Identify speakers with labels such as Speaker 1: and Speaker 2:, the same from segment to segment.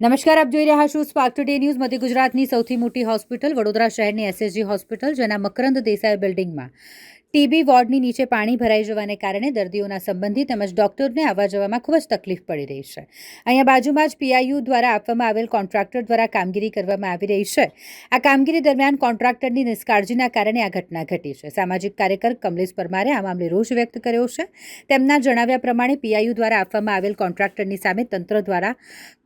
Speaker 1: નમસ્કાર, આપ જોઈ રહ્યા છો સ્પાર્ક ટુડે ન્યૂઝ મધ્ય ગુજરાતની સૌથી મોટી હોસ્પિટલ વડોદરા શહેરની એસએસજી હોસ્પિટલ, જેના મકરંદ દેસાઈ બિલ્ડિંગમાં ટીબી વોર્ડની નીચે પાણી ભરાઈ જવાને કારણે દર્દીઓના સંબંધી તેમજ ડોક્ટરને આવવા જવામાં ખૂબ જ તકલીફ પડી રહી છે. અહીંયા બાજુમાં જ પીઆઈયુ દ્વારા આપવામાં આવેલ કોન્ટ્રાક્ટર દ્વારા કામગીરી કરવામાં આવી રહી છે. આ કામગીરી દરમિયાન કોન્ટ્રાક્ટરની નિષ્કાળજીના કારણે આ ઘટના ઘટી છે. સામાજિક કાર્યકર કમલેશ પરમારે આ મામલે રોષ વ્યક્ત કર્યો છે. તેમના જણાવ્યા પ્રમાણે પીઆઈયુ દ્વારા આપવામાં આવેલ કોન્ટ્રાક્ટરની સામે તંત્ર દ્વારા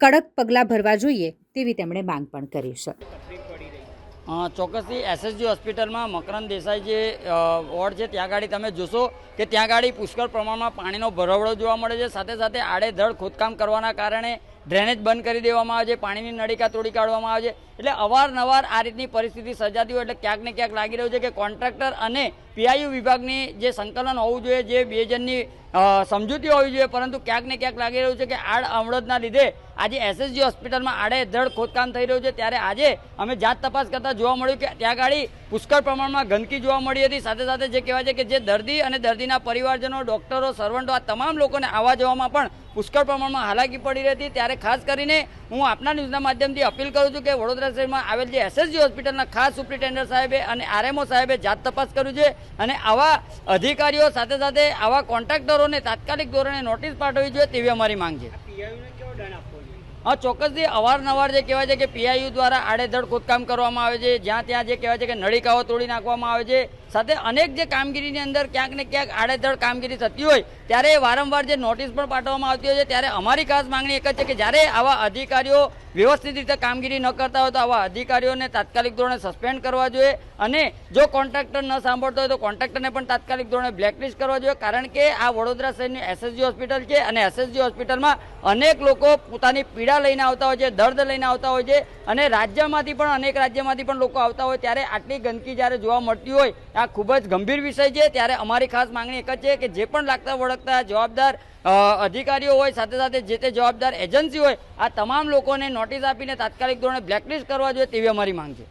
Speaker 1: કડક પગલાં ભરવા જોઈએ તેવી તેમણે માંગ પણ કરી છે.
Speaker 2: ચોક્કસથી એસએસજી હોસ્પિટલમાં મકરંદ દેસાઈ જે વોર્ડ છે, ત્યાં ગાડી તમે જોશો કે ત્યાં ગાડી પુષ્કળ પ્રમાણમાં પાણીનો ભરવડો જોવા મળે છે. સાથે સાથે આડેધડ ખોદકામ કરવાના કારણે ડ્રેનેજ બંધ કરી દેવામાં આવે છે, પાણીની નળીકા તોડી કાઢવામાં આવે છે. એટલે અવારનવાર આ રીતની પરિસ્થિતિ સર્જાતી હોય એટલે ક્યાંક ને ક્યાંક લાગી રહ્યું છે કે કોન્ટ્રાક્ટર અને પીઆઈયુ વિભાગની જે સંકલન હોવું જોઈએ, જે બે જણની સમજૂતી હોવી જોઈએ. પરંતુ ક્યાંક ને ક્યાંક લાગી રહ્યું છે કે આડ અવળદના લીધે આજે એસએસજી હોસ્પિટલમાં આડેધડ ખોદકામ થઈ રહ્યું છે. ત્યારે આજે અમે જાત તપાસ કરતા જોવા મળ્યું કે ત્યાં ગાડી પુષ્કળ પ્રમાણમાં ગંદકી જોવા મળી હતી. સાથે સાથે જે કહેવાય છે કે જે દર્દી અને દર્દીના પરિવારજનો, ડોક્ટરો, સર્વન્ટો આ તમામ લોકોને આવવા જવામાં પણ પુષ્કળ પ્રમાણમાં હાલાકી પડી રહી હતી ત્યારે ખાસ કરીને હું આપના ન્યૂઝના માધ્યમથી અપીલ કરું છું કે વડોદરા શહેરમાં આવેલ જે એસએસજી હોસ્પિટલના ખાસ સુપ્રિન્ટેન્ડન્ટ સાહેબે અને આરએમઓ સાહેબે જાત તપાસ કર્યું છે અને આવા અધિકારીઓ સાથે સાથે આવા કોન્ટ્રાક્ટરોને તાત્કાલિક ધોરણે નોટિસ પાઠવવી જોઈએ તેવી અમારી માંગ છે. હા ચોક્કસથી અવારનવાર જે કહેવાય છે કે પીઆઈયુ દ્વારા આડેધડ ખોદકામ કરવામાં આવે છે, જ્યાં ત્યાં જે કહેવાય છે કે નળીકાઓ તોડી નાખવામાં આવે છે. સાથે અનેક જે કામગીરીની અંદર ક્યાંક ને ક્યાંક આડેધડ કામગીરી થતી હોય, ત્યારે વારંવાર જે નોટિસ પણ પાઠવવામાં આવતી હોય છે. ત્યારે અમારી ખાસ માંગણી એક જ છે કે જ્યારે આવા અધિકારીઓ વ્યવસ્થિત રીતે કામગીરી ન કરતા હોય તો આવા અધિકારીઓને તાત્કાલિક ધોરણે સસ્પેન્ડ કરવા જોઈએ. અને જો કોન્ટ્રાક્ટર ન સાંભળતો હોય તો કોન્ટ્રાક્ટરને પણ તાત્કાલિક ધોરણે બ્લેકલિસ્ટ કરવા જોઈએ. કારણ કે આ વડોદરા શહેરની એસએસજી હોસ્પિટલ છે અને એસએસજી હોસ્પિટલમાં અનેક લોકો પોતાની પીડા લઈને આવતા હોય છે, દર્દ લઈને આવતા હોય છે. અને રાજ્યમાંથી પણ, અનેક રાજ્યમાંથી પણ લોકો આવતા હોય ત્યારે આટલી ગંદકી જ્યારે જોવા મળતી હોય, આ ખૂબ જ ગંભીર વિષય છે. ત્યારે અમારી ખાસ માંગણી એક જ છે કે જે પણ લાગતા વળગતા જવાબદાર અધિકારીઓ હોય, સાથે સાથે જે તે જવાબદાર એજન્સી હોય, આ તમામ લોકોને નોટિસ આપીને તાત્કાલિક ધોરણે બ્લેકલિસ્ટ કરવા જોઈએ તેવી અમારી માંગ છે.